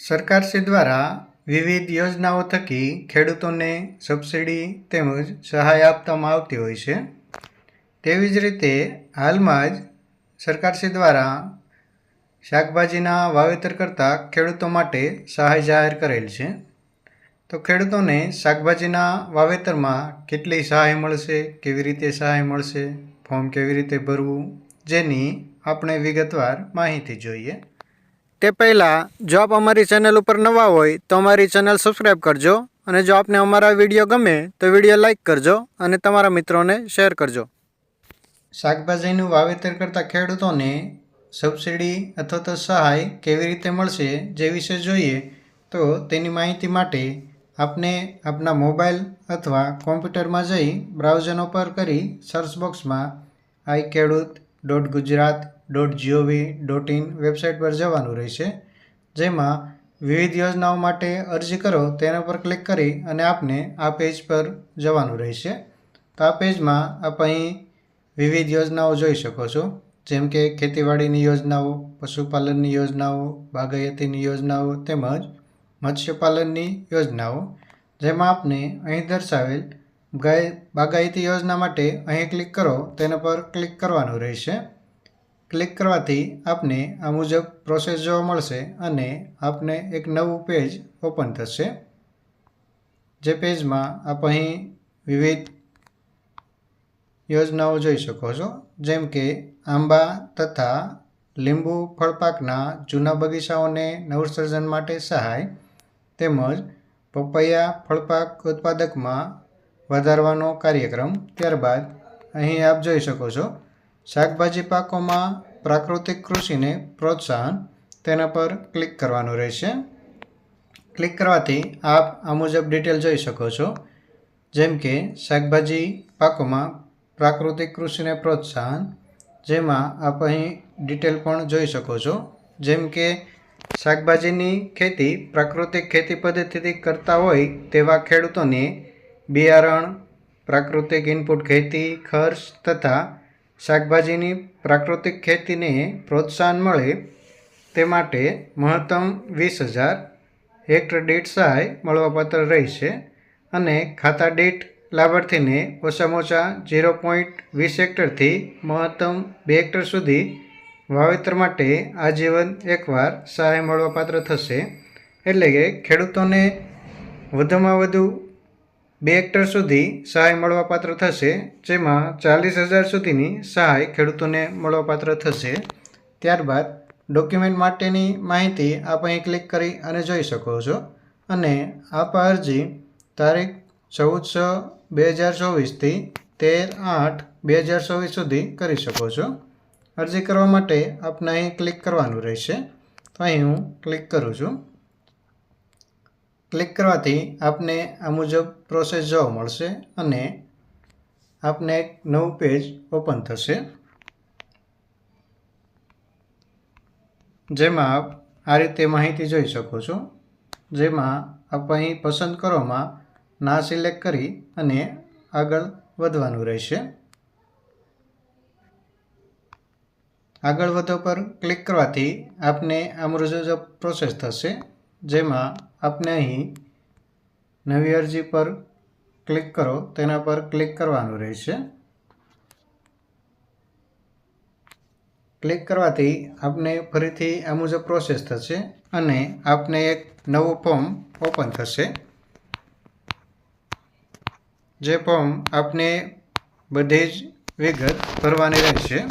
સરકારશ્રી દ્વારા વિવિધ યોજનાઓ થકી ખેડૂતોને સબસિડી તેમજ સહાય આપવામાં આવતી હોય છે. તેવી જ રીતે હાલમાં જ સરકારશ્રી દ્વારા શાકભાજીના વાવેતર કરતાં ખેડૂતો માટે સહાય જાહેર કરેલ છે. તો ખેડૂતોને શાકભાજીના વાવેતરમાં કેટલી સહાય મળશે, કેવી રીતે સહાય મળશે, ફોર્મ કેવી રીતે ભરવું, જેની આપણે વિગતવાર માહિતી જોઈએ. તે પહેલાં, જો આપ અમારી ચેનલ ઉપર નવા હોય, તો અમારી ચેનલ સબસ્ક્રાઈબ કરજો અને જો આપને અમારા વીડિયો ગમે, તો વીડિયો લાઈક કરજો અને તમારા મિત્રોને શેર કરજો. શાકભાજીનું વાવેતર કરતા ખેડૂતોને સબસિડી અથવા તો સહાય કેવી રીતે મળશે જે વિશે જોઈએ, તો તેની માહિતી માટે આપને આપના મોબાઈલ અથવા કોમ્પ્યુટરમાં જઈ બ્રાઉઝર પર કરી સર્ચ બોક્સમાં I khedut dot Gujarat dot G O V dot in website પર જવાનું રહેશે. જેમાં વિવિધ યોજનાઓ માટે અરજી કરો તેના પર ક્લિક કરી અને આપને આ પેજ પર જવાનું રહેશે. તો આ પેજમાં આપ અહીં વિવિધ યોજનાઓ જોઈ શકો છો. જેમ કે ખેતીવાડીની યોજનાઓ, પશુપાલનની યોજનાઓ, બાગાયતીની યોજનાઓ તેમજ મત્સ્યપાલનની યોજનાઓ. જેમાં આપને અહીં દર્શાવેલ ગાય બાગાયતી યોજના માટે અહીં ક્લિક કરો તેના પર ક્લિક કરવાનું રહેશે. ક્લિક કરવાથી આપને આ મુજબ પ્રોસેસ જોવા મળશે અને આપને એક નવું પેજ ઓપન થશે. જે પેજમાં આપ અહીં વિવિધ યોજનાઓ જોઈ શકો છો. જેમ કે આંબા તથા લીંબુ ફળપાકના જૂના બગીચાઓને નવસર્જન માટે સહાય, તેમજ પપૈયા ફળપાક ઉત્પાદકમાં વધારવાનો કાર્યક્રમ. ત્યારબાદ અહીં આપ જોઈ શકો છો શાકભાજી પાકોમાં પ્રાકૃતિક કૃષિને પ્રોત્સાહન તેના પર ક્લિક કરવાનું રહેશે. ક્લિક કરવાથી આપ આ મુજબ ડિટેલ જોઈ શકો છો. જેમ કે શાકભાજી પાકોમાં પ્રાકૃતિક કૃષિને પ્રોત્સાહન, જેમાં આપ અહીં ડિટેલ પણ જોઈ શકો છો. જેમ કે શાકભાજીની ખેતી પ્રાકૃતિક ખેતી પદ્ધતિથી કરતા હોય તેવા ખેડૂતોને બિયારણ, પ્રાકૃતિક ઇનપુટ ખેતી, ખર્ચ તથા શાકભાજીની પ્રાકૃતિક ખેતીને પ્રોત્સાહન મળે તે માટે મહત્તમ વીસ હજાર હેક્ટર દીઠ સહાય મળવાપાત્ર રહેશે અને ખાતા દીઠ લાભાર્થીને ઓછામાં ઓછા ઝીરો પોઈન્ટ વીસ હેક્ટરથી મહત્તમ બે હેક્ટર સુધી વાવેતર માટે આજીવન એકવાર સહાય મળવાપાત્ર થશે. એટલે કે ખેડૂતોને વધુમાં વધુ બે હેક્ટર સુધી સહાય મળવાપાત્ર થશે, જેમાં ચાલીસ હજાર સુધીની સહાય ખેડૂતોને મળવાપાત્ર થશે. ત્યારબાદ ડોક્યુમેન્ટ માટેની માહિતી આપ અહીં ક્લિક કરી અને જોઈ શકો છો. અને આપ અરજી તારીખ ચૌદ છ બે હજાર ચોવીસથી તેર આઠ બે હજાર ચોવીસ સુધી કરી શકો છો. અરજી કરવા માટે આપને અહીં ક્લિક કરવાનું રહેશે. તો અહીં હું ક્લિક કરું છું. ક્લિક કરવાથી આપને આ મુજબ પ્રોસેસ જોવા મળશે અને આપને એક નવું પેજ ઓપન થશે. જેમાં આપ આ રીતે માહિતી જોઈ શકો છો. જેમાં આપ અહીં પસંદ કરોમાં ના સિલેક્ટ કરી અને આગળ વધવાનું રહેશે. આગળ વધો પર ક્લિક કરવાથી આપને આ મુજબ પ્રોસેસ થશે. જેમાં આપને અહીં નવી અરજી પર ક્લિક કરો, તેના પર ક્લિક કરવાનું રહેશે. ક્લિક કરવાથી આપને ફરીથી આ મુજબ પ્રોસેસ થશે અને આપને એક નવું ફોર્મ ઓપન થશે. જે ફોર્મ આપને બધી જ વિગત ભરવાની રહેશે.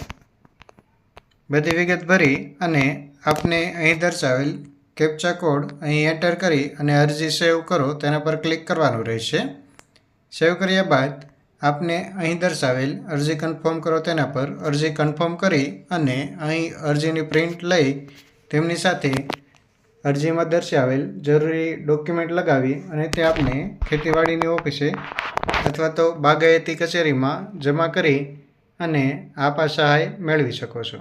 બધી વિગત ભરી અને આપને અહીં દર્શાવેલ કેપ્ચા કોડ અહીં એન્ટર કરી અને અરજી સેવ કરો, તેના પર ક્લિક કરવાનું રહેશે. સેવ કર્યા બાદ આપને અહીં દર્શાવેલ અરજી કન્ફર્મ કરો તેના પર અરજી કન્ફર્મ કરી અને અહીં અરજીની પ્રિન્ટ લઈ તેમની સાથે અરજીમાં દર્શાવેલ જરૂરી ડોક્યુમેન્ટ લગાવી અને તે આપને ખેતીવાડીની ઓફિસે અથવા તો બાગાયતી કચેરીમાં જમા કરી અને આપ સહાય મેળવી શકો છો.